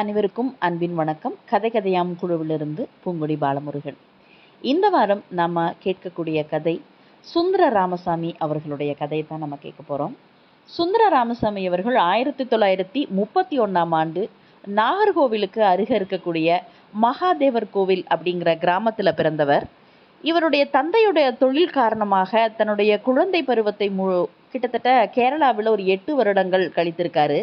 அனைவருக்கும் அன்பின் வணக்கம். கதை கதையாம் குழுவிலிருந்து பூங்குடி பாலமுருகன். இந்த வாரம் நம்ம கேட்கக்கூடிய கதை சுந்தர ராமசாமி அவர்களுடைய கதையை தான் நம்ம கேட்க போகிறோம் சுந்தர ராமசாமி அவர்கள் ஆயிரத்தி தொள்ளாயிரத்தி முப்பத்தி ஒன்றாம் ஆண்டு நாகர்கோவிலுக்கு அருகே இருக்கக்கூடிய மகாதேவர் கோவில் அப்படிங்கிற கிராமத்தில் பிறந்தவர். இவருடைய தந்தையுடைய தொழில் காரணமாக தன்னுடைய குழந்தை பருவத்தை முழு கிட்டத்தட்ட கேரளாவில் ஒரு எட்டு வருடங்கள் கழித்திருக்காரு.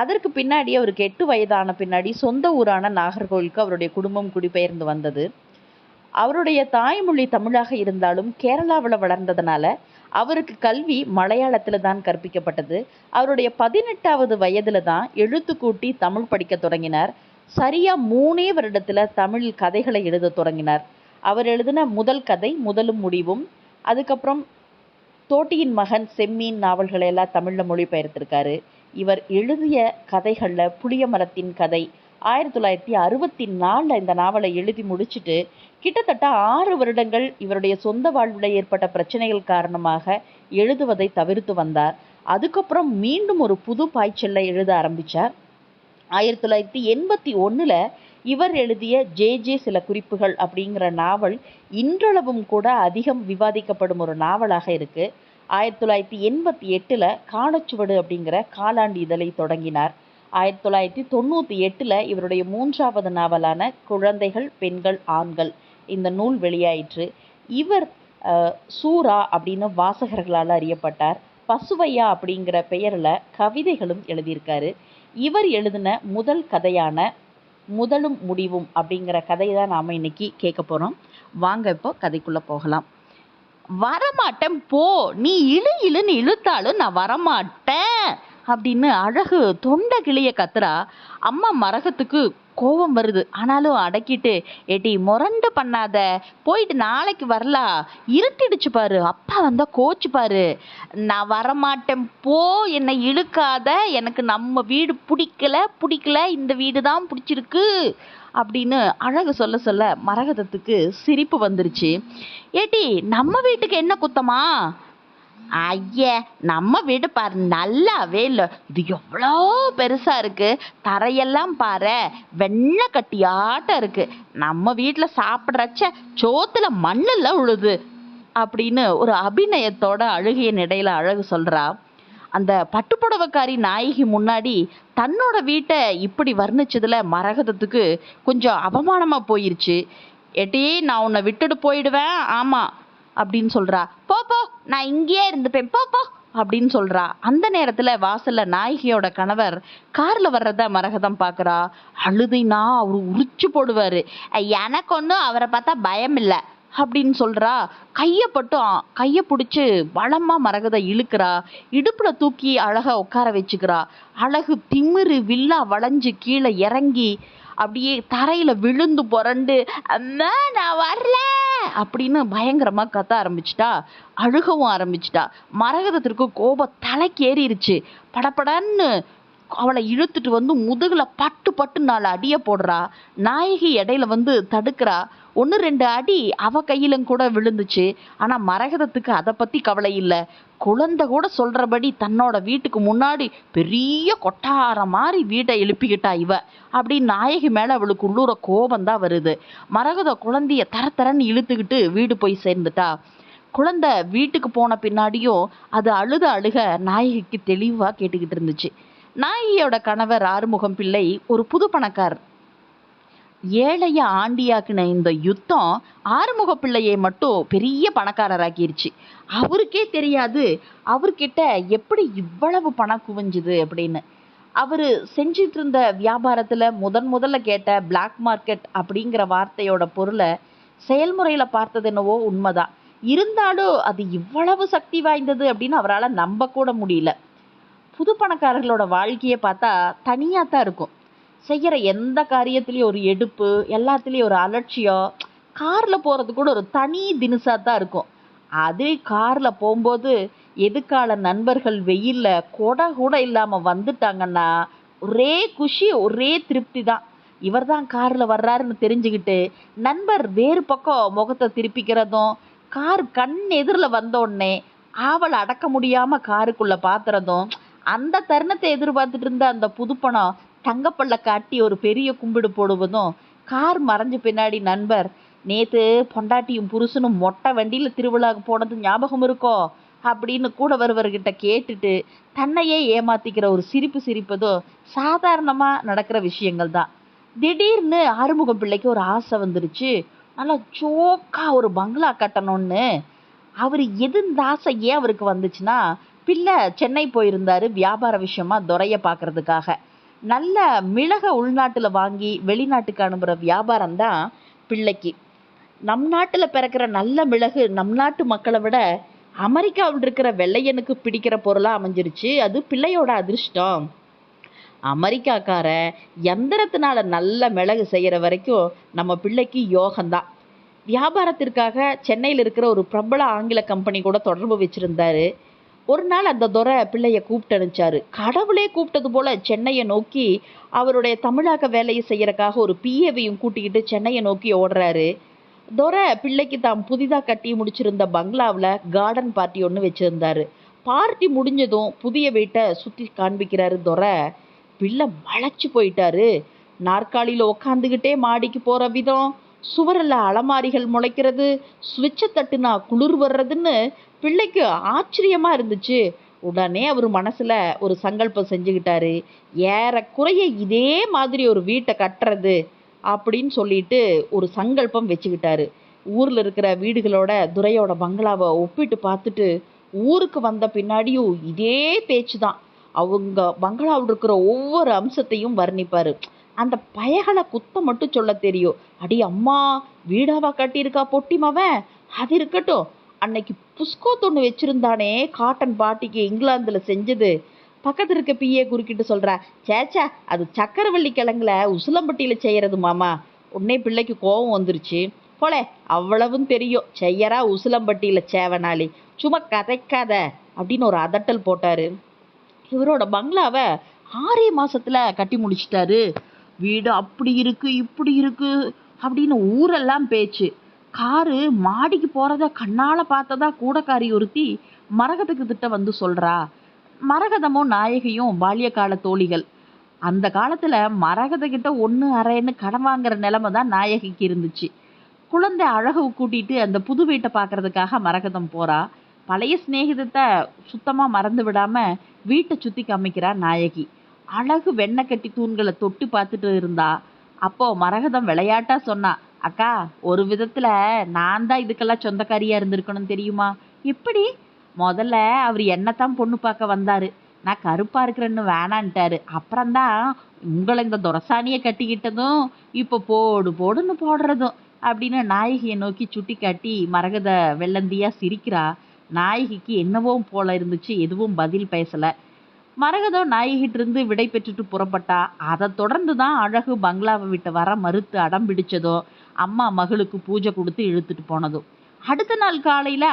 அதற்கு பின்னாடி அவருக்கு எட்டு வயதான பின்னாடி சொந்த ஊரான நாகர்கோவிலுக்கு அவருடைய குடும்பம் குடிபெயர்ந்து வந்தது. அவருடைய தாய்மொழி தமிழாக இருந்தாலும் கேரளாவில் வளர்ந்ததுனால அவருக்கு கல்வி மலையாளத்தில் தான் கற்பிக்கப்பட்டது. அவருடைய பதினெட்டாவது வயதில் தான் எழுத்து கூட்டி தமிழ் படிக்க தொடங்கினார். சரியாக மூணே வருடத்தில் தமிழ் கதைகளை எழுத தொடங்கினார். அவர் எழுதின முதல் கதை முதலும் முடிவும் அதுக்கப்புறம் தோட்டியின் மகன் செம்மீன் நாவல்களை எல்லாம் தமிழில் மொழிபெயர்த்திருக்காரு. இவர் எழுதிய கதைகளில் புளிய மரத்தின் கதை. ஆயிரத்தி தொள்ளாயிரத்தி அறுபத்தி நாலில் இந்த நாவலை எழுதி முடிச்சுட்டு கிட்டத்தட்ட ஆறு வருடங்கள் இவருடைய சொந்த வாழ்வில் ஏற்பட்ட பிரச்சனைகள் காரணமாக எழுதுவதை தவிர்த்து வந்தார். அதுக்கப்புறம் மீண்டும் ஒரு புது பாய்ச்சலில் எழுத ஆரம்பித்தார் ஆயிரத்தி தொள்ளாயிரத்தி எண்பத்தி ஒன்றில் இவர் எழுதிய ஜே ஜே சில குறிப்புகள் அப்படிங்கிற நாவல் இன்றளவும் கூட அதிகம் விவாதிக்கப்படும் ஒரு நாவலாக இருக்குது ஆயிரத்தி தொள்ளாயிரத்தி எண்பத்தி எட்டில் காணச்சுவடு அப்படிங்கிற காலாண்டு இதழை தொடங்கினார். ஆயிரத்தி தொள்ளாயிரத்தி தொண்ணூற்றி எட்டில் இவருடைய மூன்றாவது நாவலான குழந்தைகள் பெண்கள் ஆண்கள் இந்த நூல் வெளியாயிற்று. இவர் சூரா அப்படின்னு வாசகர்களால் அறியப்பட்டார். பசுவையா அப்படிங்கிற பெயரில் கவிதைகளும் எழுதியிருக்காரு. இவர் எழுதின முதல் கதையான முதலும் முடிவும் அப்படிங்கிற கதையை தான் நாம் இன்னைக்கு கேட்க போகிறோம் வாங்க இப்போ கதைக்குள்ளே போகலாம். வரமாட்டேன் போ. நீ இழு இழுன்னு இழுத்தாலும் நான் வரமாட்டேன். அப்படின்னு அழகு தொண்டை கிளிய கத்துறா. அம்மா மரகத்துக்கு கோபம் வருது. ஆனாலும் அடக்கிட்டு ஏட்டி முரண்டு பண்ணாத. போயிட்டு நாளைக்கு வரலாம் இருட்டிடுச்சு பாரு. அப்பா வந்தா கோச்சு பாரு. நான் வரமாட்டேன் போ. என்னை இழுக்காத. எனக்கு நம்ம வீடு பிடிக்கல பிடிக்கல. இந்த வீடு தான் பிடிச்சிருக்கு. அப்படின்னு அழகு சொல்ல சொல்ல மரகதத்துக்கு சிரிப்பு வந்துருச்சு. ஏட்டி நம்ம வீட்டுக்கு என்ன குத்தமா? ஐய நம்ம வீடு பாரு நல்லாவே இல்லை. இது எவ்வளோ பெருசா இருக்கு. தரையெல்லாம் பாரு வெண்ணெய் கட்டியாட்டம் இருக்கு. நம்ம வீட்டில் சாப்பிட்றச்ச சோத்துல மண்ணெல்லாம் உழுது அப்படின்னு ஒரு அபிநயத்தோட அழுகிய இடையில அழகு சொல்றா. அந்த பட்டுப்புடவைக்காரி நாயகி முன்னாடி தன்னோட வீட்டை இப்படி வர்ணிச்சதுல மரகதத்துக்கு கொஞ்சம் அவமானமா போயிருச்சு. ஏட்டி நான் உன்னை விட்டுட்டு போயிடுவேன். ஆமா அப்படின்னு சொல்றா. போ போ நான் இங்கேயே இருந்துப்பேன். போப்போ அப்படின்னு சொல்றா. அந்த நேரத்துல வாசல்ல நாயகியோட கணவர் கார்ல வர்றத மரகதம் பாக்குறா. அழுதினா அவரு உரிச்சு போடுவாரு. எனக்கு ஒன்றும் அவரை பார்த்தா பயம் இல்லை அப்படின்னு சொல்றா. கையை பட்டும் கையை பிடிச்சி பலமா மரகத இழுக்கிறா. இடுப்புல தூக்கி அழகா உட்கார வச்சுக்கிறா. அழகு திமிரு வில்லா வளைஞ்சு கீழே இறங்கி அப்படியே தரையில விழுந்து புரண்டு அம்மா நான் வரல! அப்படின்னு பயங்கரமா கத்த ஆரம்பிச்சிட்டா. அழுகவும் ஆரம்பிச்சிட்டா. மரகதத்திற்கு கோபம் தலைக்கேறிடுச்சு படபடன்னு அவளை இழுத்துட்டு வந்து முதுகில் பட்டு பட்டு நாலு அடியை போடுறா. நாயகி இடையில வந்து தடுக்கிறா. ஒன்று ரெண்டு அடி அவ கையிலும் கூட விழுந்துச்சு. ஆனால் மரகதத்துக்கு அதை பற்றி கவலை இல்லை. குழந்தை கூட சொல்கிறபடி தன்னோட வீட்டுக்கு முன்னாடி பெரிய கொட்டாரம் மாதிரி வீட்டை எழுப்பிக்கிட்டா இவ. அப்படின்னு நாயகி மேலே அவளுக்கு உள்ளூர கோபந்தான் வருது. மரகத குழந்தைய தர தரன்னு இழுத்துக்கிட்டு வீடு போய் சேர்ந்துட்டா. குழந்தை வீட்டுக்கு போன பின்னாடியும் அது அழுத அழுக நாயகிக்கு தெளிவாக கேட்டுக்கிட்டு இருந்துச்சு. நாயகியோட கணவர் ஆறுமுகம் பிள்ளை ஒரு புது பணக்காரர். ஏழைய ஆண்டியாக்குன இந்த யுத்தம் ஆறுமுக பிள்ளையை மட்டும் பெரிய பணக்காரராக்கிருச்சு. அவருக்கே தெரியாது அவர்கிட்ட எப்படி இவ்வளவு பணம் குவிஞ்சுது அப்படின்னு. அவர் செஞ்சிட்டு இருந்த வியாபாரத்தில் முதன் முதல்ல கேட்ட பிளாக் மார்க்கெட் அப்படிங்கிற வார்த்தையோட பொருளை செயல்முறையில் பார்த்தது என்னவோ உண்மைதான். இருந்தாலும் அது இவ்வளவு சக்தி வாய்ந்தது அப்படின்னு அவரால் நம்ப கூட முடியல. புது பணக்காரர்களோட வாழ்க்கையை பார்த்தா தனியாக தான் இருக்கும். செய்கிற எந்த காரியத்துலேயும் ஒரு எடுப்பு எல்லாத்துலேயும் ஒரு அலட்சியம் காரில் போகிறது கூட ஒரு தனி தினுசாக தான் இருக்கும். அதே காரில் போகும்போது எதுக்கால நண்பர்கள் வெயிலில் கொடை கூட இல்லாமல் வந்துட்டாங்கன்னா ஒரே குஷி ஒரே திருப்தி தான் இவர் தான் காரில் வர்றாருன்னு தெரிஞ்சுக்கிட்டு நண்பர் வேறு பக்கம் முகத்தை திருப்பிக்கிறதும் கார் கண் எதிரில் வந்த உடனே ஆவல் அடக்க முடியாமல் காருக்குள்ளே பாத்துறதும் அந்த தருணத்தை எதிர்பார்த்துட்டு இருந்த அந்த புதுப்பணம் தங்கப்பல்ல காட்டி ஒரு பெரிய கும்பிடு போடுவதும் கார் மறைஞ்ச பின்னாடி நண்பர் நேத்து பொண்டாட்டியும் புருஷனும் மொட்டை வண்டியில திருவிழாவுக்கு போனது ஞாபகம் இருக்கோ? அப்படின்னு கூட வருவர்கிட்ட கேட்டுட்டு தன்னையே ஏமாத்திக்கிற ஒரு சிரிப்பு சிரிப்பதும் சாதாரணமா நடக்கிற விஷயங்கள் தான். திடீர்னு ஆறுமுகம் பிள்ளைக்கு ஒரு ஆசை வந்துருச்சு. நல்லா சோக்கா ஒரு பங்களா கட்டணும்னு. அவர் எது இந்த ஆசை ஏன் அவருக்கு வந்துச்சுன்னா பிள்ளை சென்னை போயிருந்தாரு வியாபார விஷயமா துறைய பார்க்கறதுக்காக. நல்ல மிளக உள்நாட்டில் வாங்கி வெளிநாட்டுக்கு அனுப்புகிற வியாபாரம் தான் பிள்ளைக்கு. நம் நாட்டில் பிறக்கிற நல்ல மிளகு நம் நாட்டு மக்களை விட அமெரிக்காவில் இருக்கிற வெள்ளையனுக்கு பிடிக்கிற பொருளாக அமைஞ்சிருச்சு. அது பிள்ளையோட அதிர்ஷ்டம். அமெரிக்காக்கார எந்திரத்தினால நல்ல மிளகு செய்கிற வரைக்கும் நம்ம பிள்ளைக்கு யோகம்தான் வியாபாரத்திற்காக சென்னையில் இருக்கிற ஒரு பிரபல ஆங்கில கம்பெனி கூட தொடர்பு வச்சிருந்தாரு. ஒரு நாள் அந்த துரை பிள்ளைய கூப்பிட்டு அனுப்பிச்சாரு. கடவுளே கூப்பிட்டது போல சென்னையை நோக்கி அவருடைய தமிழாக்க வேலையை செய்யறக்காக ஒரு பிஏவையும் கூட்டிக்கிட்டு சென்னையை நோக்கி ஓடுறாரு. துரை பிள்ளைக்கு தாம் புதிதாக கட்டி முடிச்சிருந்த பங்களாவில் கார்டன் பார்ட்டி ஒன்று வச்சுருந்தாரு. பார்ட்டி முடிஞ்சதும் புதிய வீட்டை சுற்றி காண்பிக்கிறாரு துரை. பிள்ளை மலைச்சு போயிட்டாரு. நாற்காலியில் உக்காந்துக்கிட்டே மாடிக்கு போகிற விதம். சுவரில் அலமாரிகள் முளைக்கிறது. சுவிட்சை தட்டுனா குளிர் வர்றதுன்னு பிள்ளைக்கு ஆச்சரியமா இருந்துச்சு. உடனே அவர் மனசில் ஒரு சங்கல்பம் செஞ்சுக்கிட்டாரு. ஏறக்குறைய இதே மாதிரி ஒரு வீட்டை கட்டுறது அப்படின்னு சொல்லிட்டு ஒரு சங்கல்பம் வச்சுக்கிட்டாரு. ஊரில் இருக்கிற வீடுகளோட துரையோட பங்களாவை ஒப்பிட்டு பார்த்துட்டு ஊருக்கு வந்த பின்னாடியும் இதே பேச்சு தான் அவங்க பங்களாவில் இருக்கிற ஒவ்வொரு அம்சத்தையும் வர்ணிப்பார். அந்த பயகளை குத்த மட்டும் சொல்ல தெரியும். அடி அம்மா வீடாவா கட்டியிருக்கா பொட்டி மவன் அது இருக்கட்டும். அன்னைக்கு புஸ்கோத் ஒன்று வச்சிருந்தானே காட்டன் பாட்டிக்கு இங்கிலாந்தில் செஞ்சது. பக்கத்தில் இருக்க பிஏ குறுக்கிட்டு சொல்கிறா சேச்சா அது சக்கரவள்ளி கிழங்குல உசிலம்பட்டியில் செய்கிறது மாமா. உடனே பிள்ளைக்கு கோபம் வந்துருச்சு. போலே அவ்வளவும் தெரியும். செய்யறா உசிலம்பட்டியில் சேவனாளி. சும்மா கதைக்காத அப்படின்னு ஒரு அதட்டல் போட்டார். இவரோட பங்களாவை ஆறே மாதத்தில் கட்டி முடிச்சிட்டாரு. வீடு அப்படி இருக்கு இப்படி இருக்குது அப்படின்னு ஊரெல்லாம் பேச்சு. காரு மாடிக்கு போகிறத கண்ணால் பார்த்ததா கூடக்காரி ஒருத்தி மரகதக்கு திட்ட வந்து சொல்கிறா மரகதமும் நாயகியும் பால்ய கால தோழிகள். அந்த காலத்தில் மரகத ஒன்று அரைன்னு கடன் வாங்குற நிலமை தான் நாயகிக்கு இருந்துச்சு. குழந்தை அழகு கூட்டிட்டு அந்த புது வீட்டை பார்க்கறதுக்காக மரகதம் போகிறா பழைய சிநேகிதத்தை சுத்தமாக மறந்து விடாமல் வீட்டை சுற்றி காமிக்கிறா நாயகி. அழகு வெண்ணெய் கட்டி தூண்களை தொட்டு பார்த்துட்டு இருந்தா. அப்போது மரகதம் விளையாட்டாக சொன்னா அக்கா ஒரு விதத்தில் நான் தான் இதுக்கெல்லாம் சொந்தக்காரியாக இருந்திருக்கணும் தெரியுமா? எப்படி? முதல்ல அவர் என்னத்தான் பொண்ணு பார்க்க வந்தார். நான் கருப்பாக இருக்கிறேன்னு வேணான்ட்டாரு. அப்புறம்தான் உங்களை இந்த துரசானியை கட்டிக்கிட்டதும் இப்போ போடு போடுன்னு போடுறதும் அப்படின்னு நாயகியை நோக்கி சுட்டி காட்டி மரகத வெள்ளந்தியாக சிரிக்கிறா. நாயகிக்கு என்னவோ போல இருந்துச்சு எதுவும் பதில் பேசலை. மரகதம் நாயகிட்டிருந்து விடை பெற்றுட்டு புறப்பட்டா. அதை தொடர்ந்து தான் அழகு பங்களாவை விட்டு வர மறுத்து அடம் பிடிச்சதோ அம்மா மகளுக்கு பூஜை கொடுத்து இழுத்துட்டு போனதும் அடுத்த நாள் காலையில்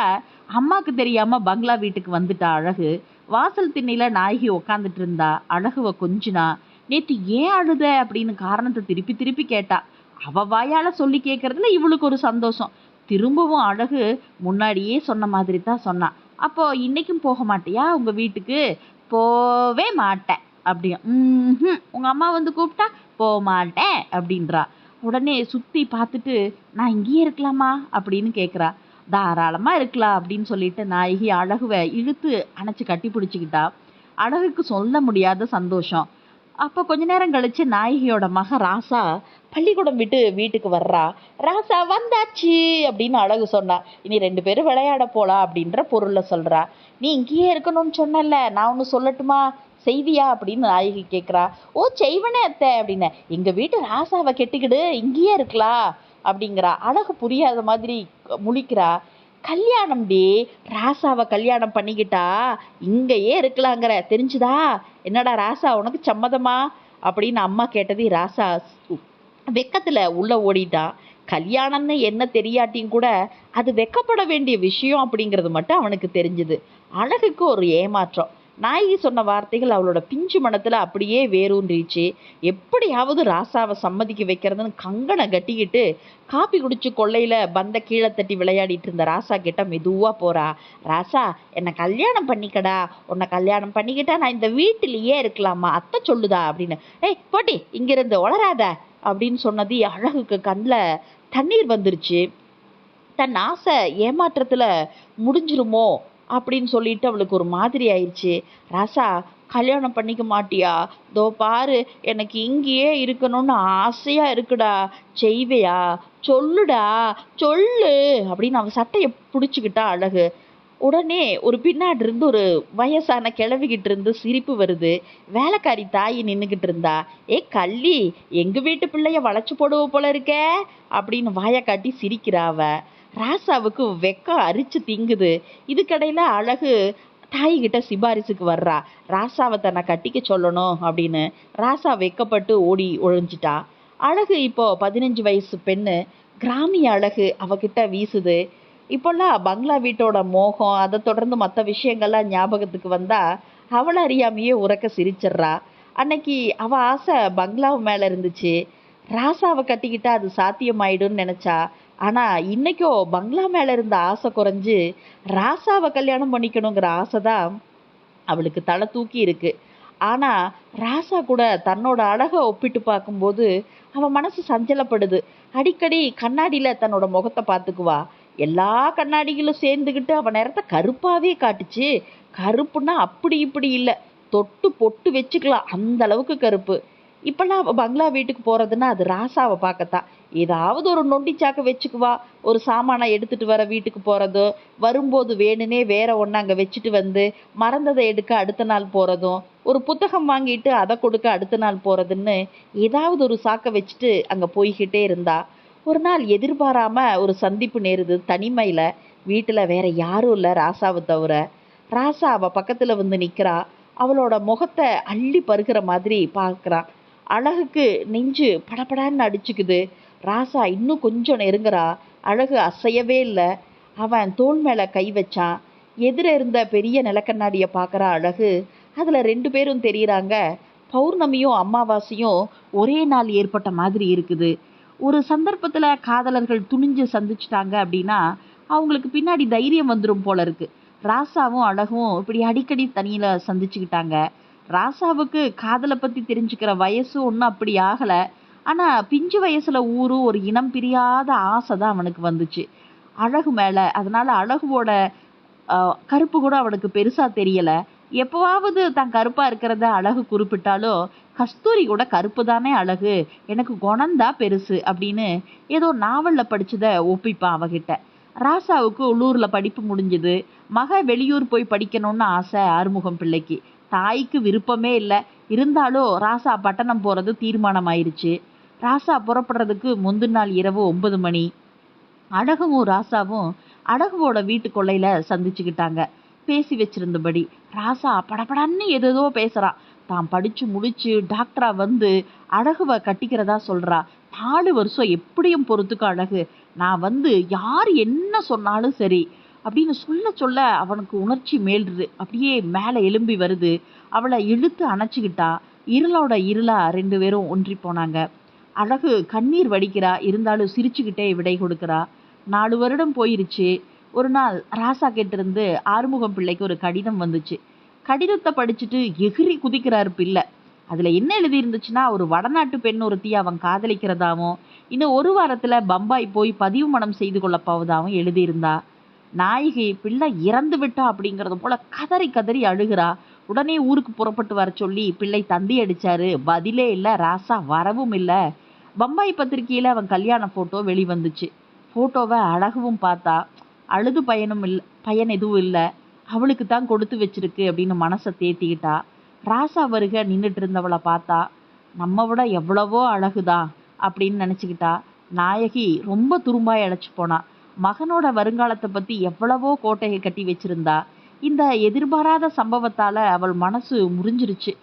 அம்மாவுக்கு தெரியாமல் பங்களா வீட்டுக்கு வந்துட்டா அழகு வாசல் திண்ணையில் நாயகி உக்காந்துட்டு இருந்தா அழகுவை கொஞ்சினா நேற்று ஏன் அழுத அப்படின்னு காரணத்தை திருப்பி திருப்பி கேட்டா. அவ வாயால் சொல்லி கேட்கறதுல இவளுக்கு ஒரு சந்தோஷம். திரும்பவும் அழகு முன்னாடியே சொன்ன மாதிரி தான் சொன்னான் அப்போ இன்னைக்கும் போக மாட்டியா? உங்கள் வீட்டுக்கு போவே மாட்டேன். அப்படியா. ம் உங்கள் அம்மா வந்து கூப்பிட்டா போக மாட்டேன் அப்படின்றா. உடனே சுற்றி பார்த்துட்டு நான் இங்கேயே இருக்கலாமா? அப்படின்னு கேட்குறா தாராளமாக இருக்கலாம் அப்படின்னு சொல்லிட்டு நாயகி அழகுவை இழுத்து அணைச்சி கட்டி பிடிச்சிக்கிட்டா. அழகுக்கு சொல்ல முடியாத சந்தோஷம். அப்போ கொஞ்ச நேரம் கழிச்சு நாயகியோட மக ராசா பள்ளிக்கூடம் விட்டு வீட்டுக்கு வர்றா. ராசா வந்தாச்சு அப்படின்னு அழகு சொன்னா. இனி ரெண்டு பேரும் விளையாட போலாம் அப்படின்ற பொருளை சொல்றா. நீ இங்கேயே இருக்கணும்னு சொன்னல நான் ஒன்று சொல்லட்டுமா? செய்வியா அப்படின்னு நாயகி கேட்குறா ஓ செய்வனே அத்தை அப்படின்னு. எங்கள் வீட்டு ராசாவை கெட்டுக்கிடு இங்கேயே இருக்கலாம் அப்படிங்கிறா. அழகு புரியாத மாதிரி முழிக்கிறா. கல்யாணம் டி ராசாவை கல்யாணம் பண்ணிக்கிட்டா இங்கேயே இருக்கலாங்கிற. தெரிஞ்சுதா? என்னடா ராசா உனக்கு சம்மதமா? அப்படின்னு அம்மா கேட்டது ராசா வெக்கத்தில் உள்ள ஓடிட்டான் கல்யாணம்னு என்ன தெரியாட்டியும் கூட அது வெக்கப்பட வேண்டிய விஷயம் அப்படிங்கிறது மட்டும் அவனுக்கு தெரிஞ்சுது. அழகுக்கு ஒரு ஏமாற்றம். நாயகி சொன்ன வார்த்தைகள் அவளோட பிஞ்சு மனத்தில் அப்படியே வேரூன்றிச்சு எப்படியாவது ராசாவை சம்மதிக்க வைக்கிறதுன்னு கங்கனை கட்டிக்கிட்டு காப்பி குடிச்சு கொள்ளையில் பந்த கீழே தட்டி விளையாடிட்டு இருந்த ராசா கிட்ட மெதுவாக போறா. ராசா என்னை கல்யாணம் பண்ணிக்கடா. உன்னை கல்யாணம் பண்ணிக்கிட்டா நான் இந்த வீட்டிலேயே இருக்கலாமா? அத்தை சொல்லுதா? அப்படின்னு. ஏய் போட்டி இங்கிருந்து வளராத அப்படின்னு சொன்னது அழகுக்கு கண்ணில் தண்ணீர் வந்துருச்சு. தன் ஆசை ஏமாற்றத்தில் முடிஞ்சிருமோ? அப்படின்னு சொல்லிட்டு அவளுக்கு ஒரு மாதிரி ஆயிடுச்சு. ராசா கல்யாணம் பண்ணிக்க மாட்டியா? தோ பாரு எனக்கு இங்கேயே இருக்கணும்னு ஆசையா இருக்குடா. செய்வையா? சொல்லுடா சொல்லு அப்படின்னு அவன் சட்டையை பிடிச்சிக்கிட்டா அழகு. உடனே ஒரு பின்னாடி இருந்து ஒரு வயசான கிளவிக்கிட்டு இருந்து சிரிப்பு வருது. வேலைக்காரி தாய் நின்றுக்கிட்டு இருந்தா ஏ கள்ளி எங்கள் வீட்டு பிள்ளைய வளைச்சு போடுவ போல இருக்கே? அப்படின்னு வாயை காட்டி சிரிக்கிறா அவள் ராசாவுக்கு வெக்கம் அரிச்சு திங்குது. இதுக்கடையில் அழகு தாய்கிட்ட சிபாரிசுக்கு வர்றா. ராசாவை தன்னை கட்டிக்க சொல்லணும் அப்படின்னு. ராசா வெக்கப்பட்டு ஓடி ஒழிஞ்சிட்டா. அழகு இப்போ பதினஞ்சு வயசு பெண்ணு. கிராமிய அழகு அவகிட்ட வீசுது. இப்போல்லாம் பங்களா வீட்டோட மோகம் அதை தொடர்ந்து மற்ற விஷயங்கள்லாம் ஞாபகத்துக்கு வந்தா அவளை அறியாமையே உறக்க சிரிச்சிடுறா. அன்னைக்கு அவ ஆசை பங்களாவு மேல இருந்துச்சு. ராசாவை கட்டிக்கிட்டா அது சாத்தியமாயிடும்னு நினைச்சா. ஆனால் இன்றைக்கோ பங்களா மேலே இருந்த ஆசை குறைஞ்சு ராசாவை கல்யாணம் பண்ணிக்கணுங்கிற ஆசை தான் அவளுக்கு தலை தூக்கி இருக்கு. ஆனால் ராசா கூட தன்னோட அழகை ஒப்பிட்டு பார்க்கும்போது அவன் மனசு சஞ்சலப்படுது. அடிக்கடி கண்ணாடியில் தன்னோட முகத்தை பார்த்துக்குவா. எல்லா கண்ணாடிகளும் சேர்ந்துக்கிட்டு அவன் நேரத்தை கருப்பாகவே காட்டுச்சு. கருப்புன்னா அப்படி இப்படி இல்லை. தொட்டு பொட்டு வச்சுக்கலாம். அந்த அளவுக்கு கருப்பு. இப்போல்லாம் அவள் பங்களா வீட்டுக்கு போகிறதுன்னா அது ராசாவை பார்க்கத்தான். ஏதாவது ஒரு நொண்டிச்சாக்கை வச்சுக்குவா. ஒரு சாமானை எடுத்துட்டு வர வீட்டுக்கு போகிறதோ வரும்போது வேணுனே வேற ஒன்று அங்கே வச்சுட்டு வந்து மறந்ததை எடுக்க அடுத்த நாள் போகிறதும் ஒரு புத்தகம் வாங்கிட்டு அதை கொடுக்க அடுத்த நாள் போகிறதுன்னு ஏதாவது ஒரு சாக்கை வச்சுட்டு அங்கே போய்கிட்டே இருந்தா ஒரு நாள் எதிர்பாராம ஒரு சந்திப்பு நேருது தனிமையில் வீட்டில் வேற யாரும் இல்லை ராசாவை தவிர. ராசா அவள் பக்கத்தில் வந்து நிற்கிறா அவளோட முகத்தை அள்ளி பருகிற மாதிரி பார்க்குறான் அழகுக்கு நெஞ்சு படபடான்னு அடிச்சுக்குது. ராசா இன்னும் கொஞ்சம் நெருங்குறா. அழகு அசையவே இல்லை. அவன் தோல் மேலே கை வச்சான் எதிர இருந்த பெரிய நிலக்கண்ணாடியை பார்க்குற அழகு. அதில் ரெண்டு பேரும் தெரியுறாங்க. பௌர்ணமியும் அமாவாசையும் ஒரே நாள் ஏற்பட்ட மாதிரி இருக்குது. ஒரு சந்தர்ப்பத்தில் காதலர்கள் துணிஞ்சு சந்திச்சிட்டாங்க அப்படின்னா அவங்களுக்கு பின்னாடி தைரியம் வந்துடும் போல இருக்கு. ராசாவும் அழகும் இப்படி அடிக்கடி தனியில் சந்திச்சுக்கிட்டாங்க. ராசாவுக்கு காதலை பற்றி தெரிஞ்சுக்கிற வயசு ஒன்றும் அப்படி ஆகலை. ஆனால் பிஞ்சு வயசில் ஊர் ஒரு இனம் பிரியாத ஆசை தான் அவனுக்கு வந்துச்சு. அழகு மேலே அதனால் அழகுவோட கருப்பு கூட அவனுக்கு பெருசாக தெரியலை. எப்போவாவது தான் கருப்பாக இருக்கிறத அழகு குறிப்பிட்டாலோ கஸ்தூரி கூட கருப்பு தானே அழகு எனக்கு குணந்தான் பெருசு அப்படின்னு ஏதோ நாவலில் படித்ததை ஒப்பிப்பான் அவகிட்ட. ராசாவுக்கு உள்ளூரில் படிப்பு முடிஞ்சது. மக வெளியூர் போய் படிக்கணும்னு ஆசை ஆறுமுகம் பிள்ளைக்கு. தாய்க்கு விருப்பமே இல்லை. இருந்தாலும் ராசா பட்டணம் போகிறது தீர்மானம் ஆயிடுச்சு ராசா புறப்படுறதுக்கு முந்தின நாள் இரவு ஒன்பது மணி. அழகவும் ராசாவும் அழகுவோட வீட்டு கொல்லையில சந்திச்சுக்கிட்டாங்க. பேசி வச்சிருந்தபடி ராசா படபடன்னு ஏதேதோ பேசுகிறான் தான் படித்து முடிச்சு டாக்டரா வந்து அழகுவை கட்டிக்கிறதா சொல்கிறா நாலு வருஷம் எப்படியும் பொறுத்துக்க அழகு நான் வந்து யார் என்ன சொன்னாலும் சரி அப்படின்னு சொல்ல சொல்ல அவனுக்கு உணர்ச்சி மேல்றுது. அப்படியே மேலே எலும்பி வருது. அவளை இழுத்து அணைச்சிக்கிட்டா. இருளோட இருளா ரெண்டு பேரும் ஒன்றி போனாங்க. அழகு கண்ணீர் வடிக்கிறா இருந்தாலும் சிரிச்சுக்கிட்டே விடை கொடுக்குறா. நாலு வருடம் போயிருச்சு. ஒரு நாள் ராசா கிட்டேருந்து ஆறுமுகம் பிள்ளைக்கு ஒரு கடிதம் வந்துச்சு. கடிதத்தை படிச்சுட்டு எகிரி குதிக்கிறாரு பிள்ளை. அதில் என்ன எழுதியிருந்துச்சுன்னா ஒரு வடநாட்டு பெண் ஒருத்தி அவன் காதலிக்கிறதாவும் இன்னும் ஒரு வாரத்தில் பம்பாய் போய் பதிவு மனம் செய்து கொள்ள போவதாகவும் எழுதியிருந்தா. நாயகி பிள்ளை இறந்து விட்டா அப்படிங்கிறது போல கதறி கதறி அழுகிறா. உடனே ஊருக்கு புறப்பட்டு வர சொல்லி பிள்ளை தந்தி அடிச்சாரு. பதிலே இல்லை ராசா வரவும் இல்லை. பம்பாய் பத்திரிகையில் அவன் கல்யாண ஃபோட்டோ வெளிவந்துச்சு. ஃபோட்டோவை அழகவும் பார்த்தா அழுது பயனும் இல்லை பயன் எதுவும் இல்லை. அவளுக்கு தான் கொடுத்து வச்சிருக்கு அப்படின்னு மனசை தேத்திக்கிட்டா. ராசா வருக நின்றுட்டு இருந்தவளை பார்த்தா நம்ம விட எவ்வளவோ அழகுதான் அப்படின்னு நினச்சிக்கிட்டா. நாயகி ரொம்ப துரும்பாய் அழைச்சி போனா. மகனோட வருங்காலத்தை பற்றி எவ்வளவோ கோட்டையை கட்டி வச்சிருந்தா. இந்த எதிர்பாராத சம்பவத்தால் அவள் மனசு முறிஞ்சிருச்சு.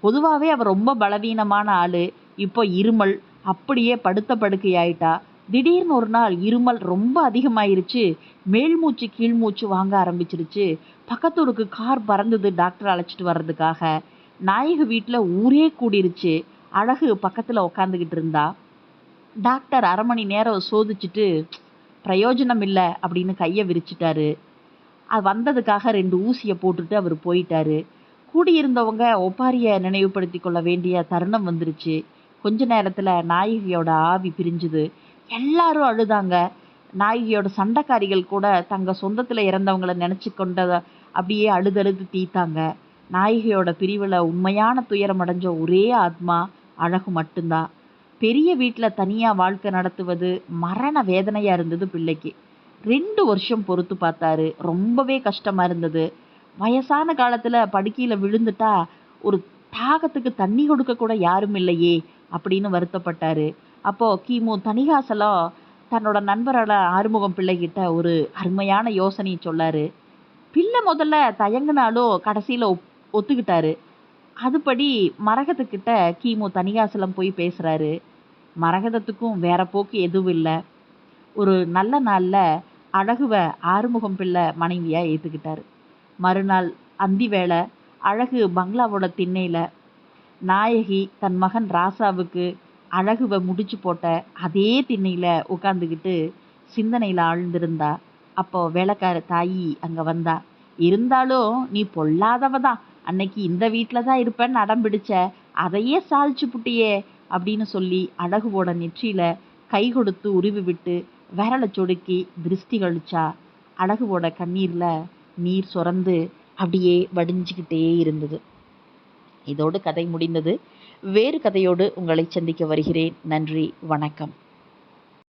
பொதுவாகவே அவள் ரொம்ப பலவீனமான ஆள் இப்போ இருமல் அப்படியே படுத்த படுக்கையாயிட்டா. திடீர்னு ஒரு நாள் இருமல் ரொம்ப அதிகமாயிருச்சு. மேல் மூச்சு கீழ் மூச்சு வாங்க ஆரம்பிச்சிருச்சு. பக்கத்தூருக்கு கார் பறந்தது டாக்டர் அழைச்சிட்டு வர்றதுக்காக. நாயகு வீட்டில் ஊரே கூடிருச்சு. அழகு பக்கத்தில் உக்காந்துக்கிட்டு இருந்தா. டாக்டர் அரை மணி நேரம் சோதிச்சுட்டு பிரயோஜனம் இல்லை அப்படின்னு கையை விரிச்சிட்டாரு. அது வந்ததுக்காக ரெண்டு ஊசியை போட்டுட்டு அவர் போயிட்டார். கூடியிருந்தவங்க ஒப்பாரியை நினைவுபடுத்தி கொள்ள வேண்டிய தருணம் வந்துருச்சு. கொஞ்ச நேரத்தில் நாயகியோட ஆவி பிரிஞ்சுது. எல்லாரும் அழுதாங்க. நாயகியோட சண்டைக்காரிகள் கூட தங்க சொந்தத்தில் இறந்தவங்கள நினச்சி கொண்டதை அப்படியே அழுதழுது தீத்தாங்க. நாயகியோட பிரிவில் உண்மையான துயரம் அடைஞ்ச ஒரே ஆத்மா அழகு மட்டும்தான். பெரிய வீட்டில் தனியாக வாழ்க்கை நடத்துவது மரண வேதனையாக இருந்தது பிள்ளைக்கு. ரெண்டு வருஷம் பொறுத்து பார்த்தாரு. ரொம்பவே கஷ்டமாக இருந்தது. வயசான காலத்தில் படுக்கையில் விழுந்துட்டா ஒரு தாகத்துக்கு தண்ணி கொடுக்க கூட யாரும் இல்லையே அப்படின்னு வருத்தப்பட்டாரு. அப்போது கிமு தனிகாசலம் தன்னோட நண்பரோட ஆறுமுகம் பிள்ளைகிட்ட ஒரு அருமையான யோசனையை சொல்லாரு. பிள்ளை முதல்ல தயங்கினாலும் கடைசியில் ஒப் ஒத்துக்கிட்டாரு. அதுபடி மரகதக்கிட்ட கிமு தனிகாசலம் போய் பேசுகிறாரு மரகதத்துக்கும் வேற போக்கு எதுவும் இல்லை. ஒரு நல்ல நாளில் அழகுவை ஆறுமுகம் பிள்ளை மனைவியாக ஏற்றுக்கிட்டாரு மறுநாள் அந்தி வேளை அழகு பங்களாவோட திண்ணையில் நாயகி தன் மகன் ராசாவுக்கு அழகுவை முடிச்சு போட்ட அதே திண்ணையில் உட்காந்துக்கிட்டு சிந்தனையில் ஆழ்ந்திருந்தா. அப்போ வேலைக்கார தாயி அங்கே வந்தா இருந்தாலும் நீ பொல்லாதவ தான். அன்னைக்கு இந்த வீட்டில் தான் இருப்பேன்னு அடம் பிடிச்ச. அதையே சாதிச்சு புட்டியே அப்படின்னு சொல்லி அழகுவோட நெற்றியில் கை கொடுத்து உருவி விட்டு விரலை சொடுக்கி திருஷ்டி கழிச்சா அழகுவோட கண்ணீரில் நீர் சுரந்து அப்படியே வடிஞ்சுக்கிட்டே இருந்தது. இதோடு கதை முடிந்தது. வேறு கதையோடு உங்களை சந்திக்க வருகிறேன். நன்றி. வணக்கம்.